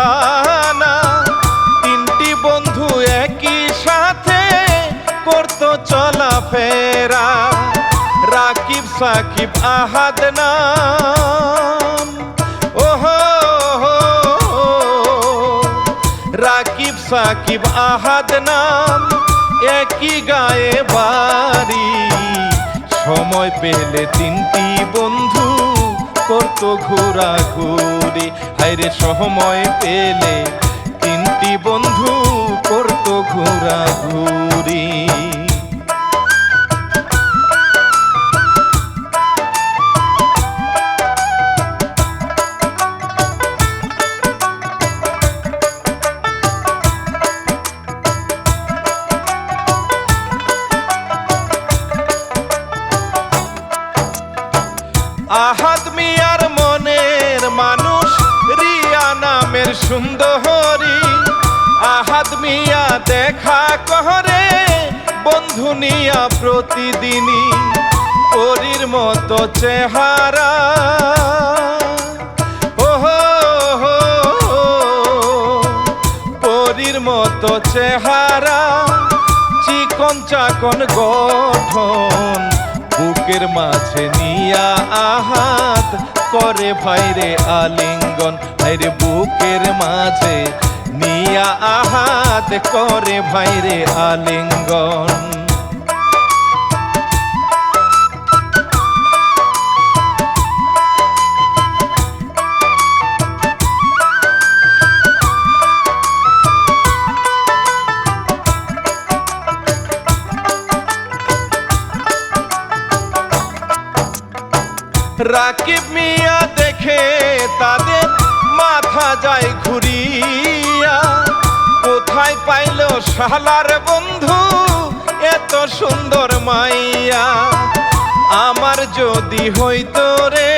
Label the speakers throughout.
Speaker 1: হয় তিনটি বন্ধু একই সাথে করতো চলাফেরা। রাকিব, সাকিব, আহাদ ওহো রাকিব, সাকিব, আহাদ, নাম। একই গায়ে বাড়ি। সময় পেলে তিনটি বন্ধু করতো ঘোরা ঘুরি হাইরে সময় পেলে তিনটি বন্ধু করতো ঘোরা ঘুরি মিয়ার মনের মানুষ, রিয়া নামের সুন্দরী। আহাদ মিয়া দেখা কহরে বন্ধু নিয়া প্রতিদিনই পরীর মতো চেহারা। পরীর মতো চেহারা, চিকন চাকন গঠন বুকের মাঝে নিয়া আহাত করে ভাইরে আলিঙ্গন। ভাইরে বুকের মাঝে নিয়া আহাত করে ভাইরে আলিঙ্গন। রাকিব মিয়া দেখে তাদের মাথা যায় ঘুরিয়া। কোথায় পাইল শালার বন্ধু এত সুন্দর মাইয়া? আমার যদি হইতো রে,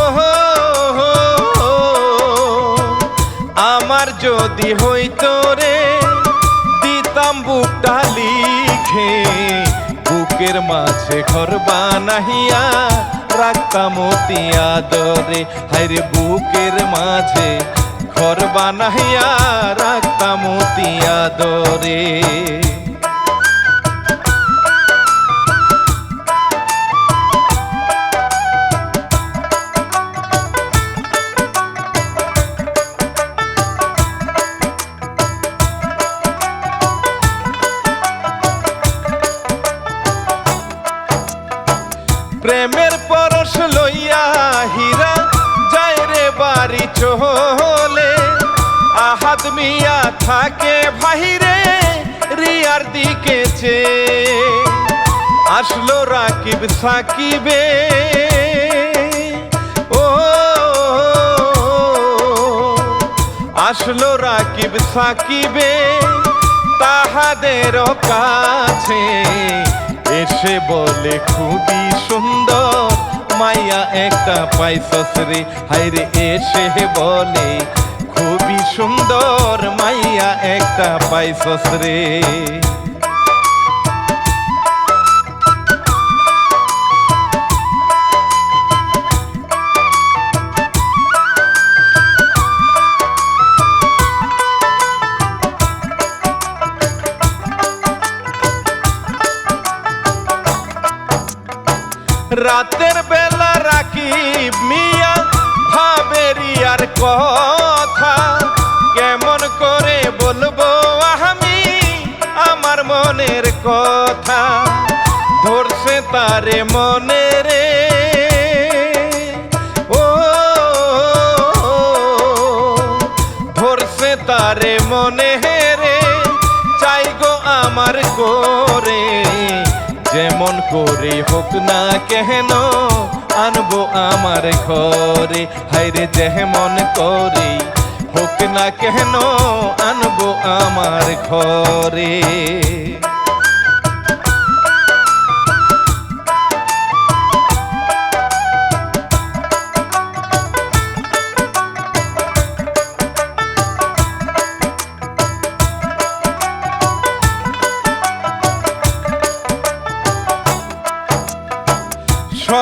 Speaker 1: ওহো আমার যদি হইতো রে, দিতাম বুকটা লিখে। বুকের মাঝে ঘর বানাহিয়া রাখতাম অতি আদরে। হাইরে বুকের মাঝে ঘর বানাহিয়া রাখতাম অতি আদরে। আসলো রাকিব সাকিবে। ও, আসলো রাকিব সাকিবে তাহাদের কাছে। এসে বলে, খুবই সুন্দর, মাইয়া একটা পাইছস রে। হাইরে এসে বলে, খুবই সুন্দর, মাইয়া একটা পাইছস রে। মিয়া ভাবেরি আর কথা কেমন করে বলব আমি আমার মনের কথা? ধরছে তারে মনে করে হোক না কেন আনব আমার ঘরে। হাইরে যেমন করে, হোক না কেন আনব আমার ঘরে।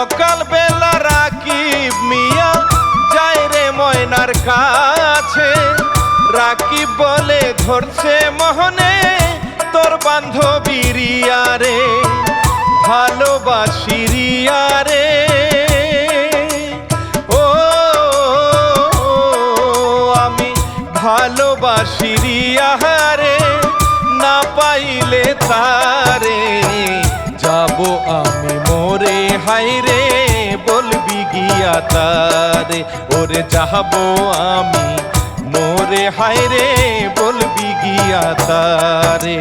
Speaker 1: সকাল বেলা রাকিব মিয়া যাই রে ময়নার কাছে। রাকিব বলে, ধরছে মহনে তোর বান্ধবী রিয়া রে ভালোবাসি রিয়া রে গিয়া তারে ওরে যাহাবো আমি। মোরে হাইরে বলবি গিয়া তারে।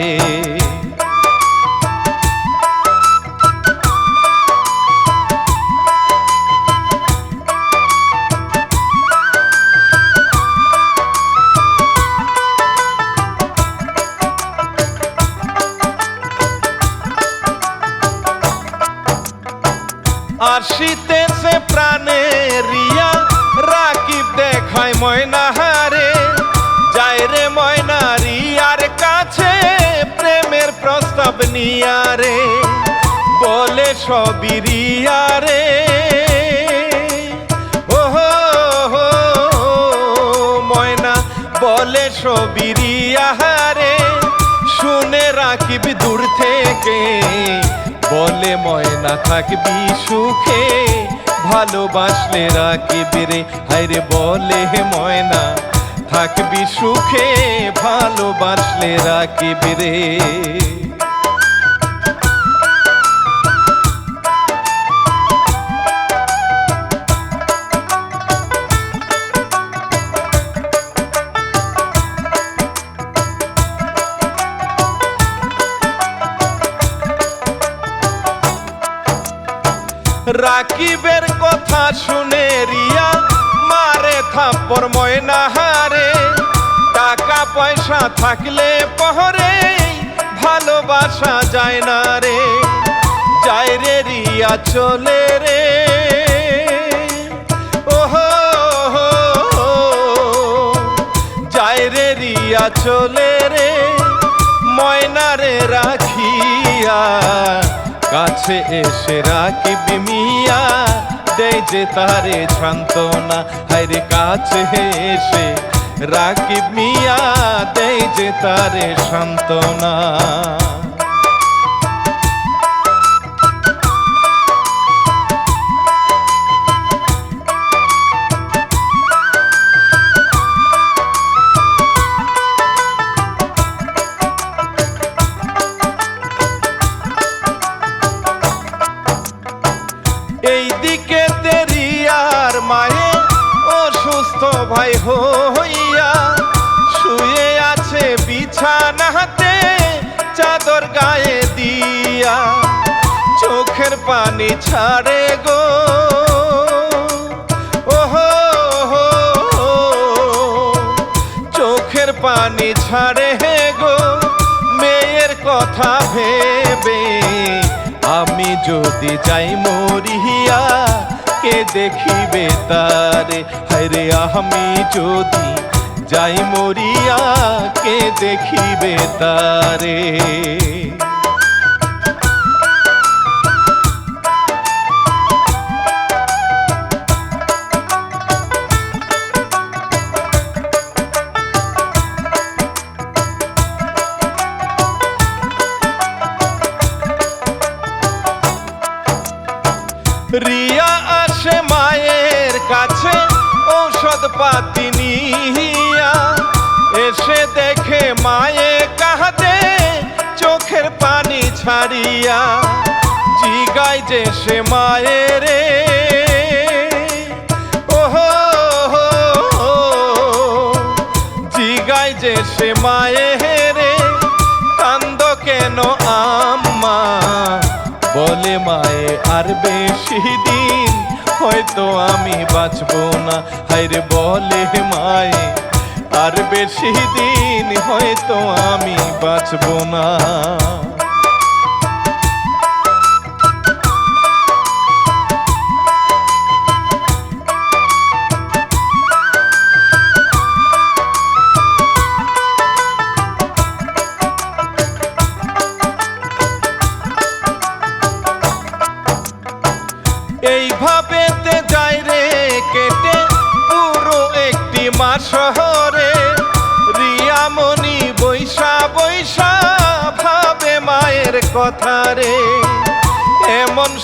Speaker 1: প্রস্তাব নিয়ারে বলে সবই রিয়া রে। ময়না, বলে সবই রিয়া রে। শুনে রাখিবি দূর থেকে, বলে ময়না, থাকবি সুখে। ভালোবাসলে রাখিবি রে হায়রে বলে হে ময়না, থাকবি সুখে। ভালোবাসলে রাখিবি রে। থাপ্পর ময়না হারে, টাকা পয়সা থাকলে পহরে, ভালোবাসা যায় না রে, যায় রে রিয়া চলে রে। ওহো যায় রিয়া চলে রে, ময়নারে রাখিয়া, কাছে এসে রাখিবি মিয়া দেয় যে তারে সান্ত্বনা। হাইরে কাছে এসে রাকিব মিয়া দেয় যে তারে সান্ত্বনা। অসুস্থ ভাই হইয়া শুয়ে আছে বিছানাতে চাদর গায়ে দিয়া, চোখের পানি ছাড়ে গো। ওহো চোখের পানি ছাড়ে হে গো। মেয়ের কথা ভেবে আমি যদি যাই মরিয়া কে দেখিবে তারে। হায়রে আমি যদি যাই মরিয়া কে দেখিবে তারে? রিয়া পাতি এসে দেখে মায়ে কাহাতে চোখের পানি ছাড়িয়া জিগায় যে সে মায়ের জিগায় যে সে মায়ের কান্দ কেন আম্মা? বলে মায়ে, আর বেশি দিন হয়তো আমি বাঁচব না। হাইরে বলে মায়ে আর বেশি দিন হয়তো আমি বাঁচব না।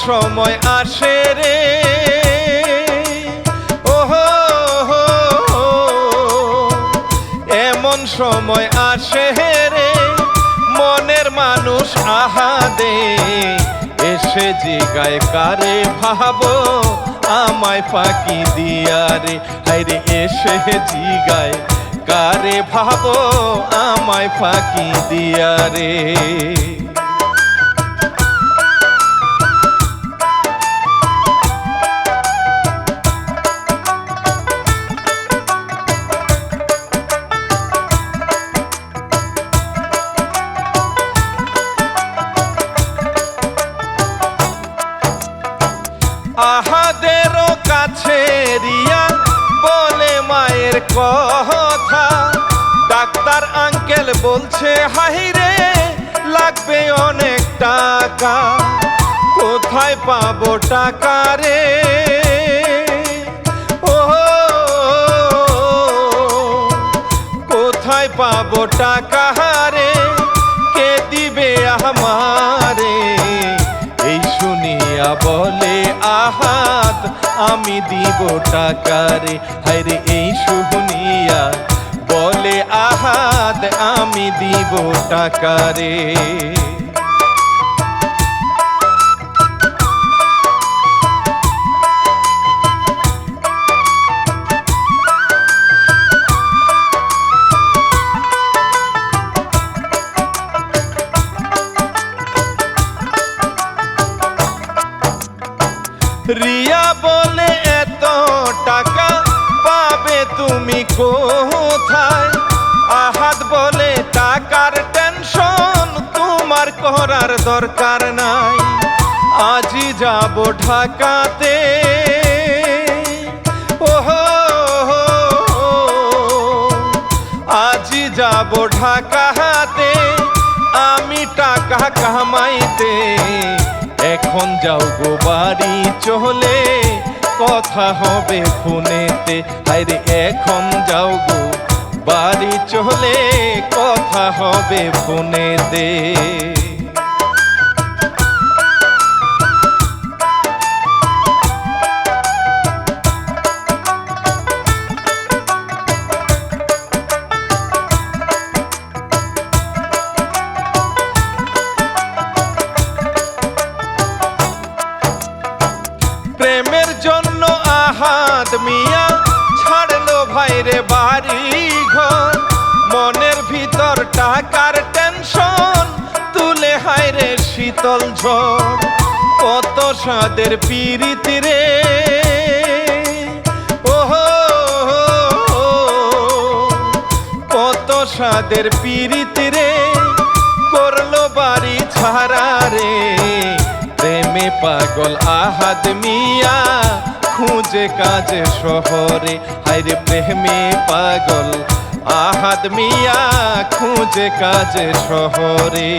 Speaker 1: সময় আসে রে। ওহো এমন সময় আসে রে। মনের মানুষ আহাদে, এসে জিগায় কারে ভাবো, আমায় ফাঁকি দিয়া রে। হাইরে এসে জিগায় কারে ভাবো, আমায় ফাঁকি দিয়া রে। বলছে হাইরে লাগবে অনেক টাকা। কোথায় পাবো টাকা রে? ও কোথায় পাবো টাকা রে? কে দিবে আমারে? এই শুনিয়া বলে, আহাত, আমি দিব টাকারে হায়রে এই শুনিয়া বলে আহাত আমি দিব টাকারে। রিয়া বলে এত টাকা পাবে তুমি কোথায়? করার দরকার নাই। আজই যাব ঢাকাতে। ওহো আজই যাব ঢাকাতে। আমি টাকা কামাইতে। এখন যাও গো বাড়ি চলে। কথা হবে ফোনেতে। আরে এখন যাও গো বাড়ি চলে। কথা হবে ফোনেতে। আহাদ মিয়া, ছাড়লো ভাইরে বাড়ি ঘর মনের ভিতর টাকার টেনশন? তুলে হাইরে শীতল ঝড়। কত সাদের পিরিতি রে। ওহো, কত সাদের পিরিতি রে। করল বাড়ি ছাড়া রে। প্রেমে পাগল আহাদ মিয়া খুঁজে কাজে শহরে। হাইরে প্রেমে পাগল আহাদ মিয়া খুঁজে কাজে শহরে।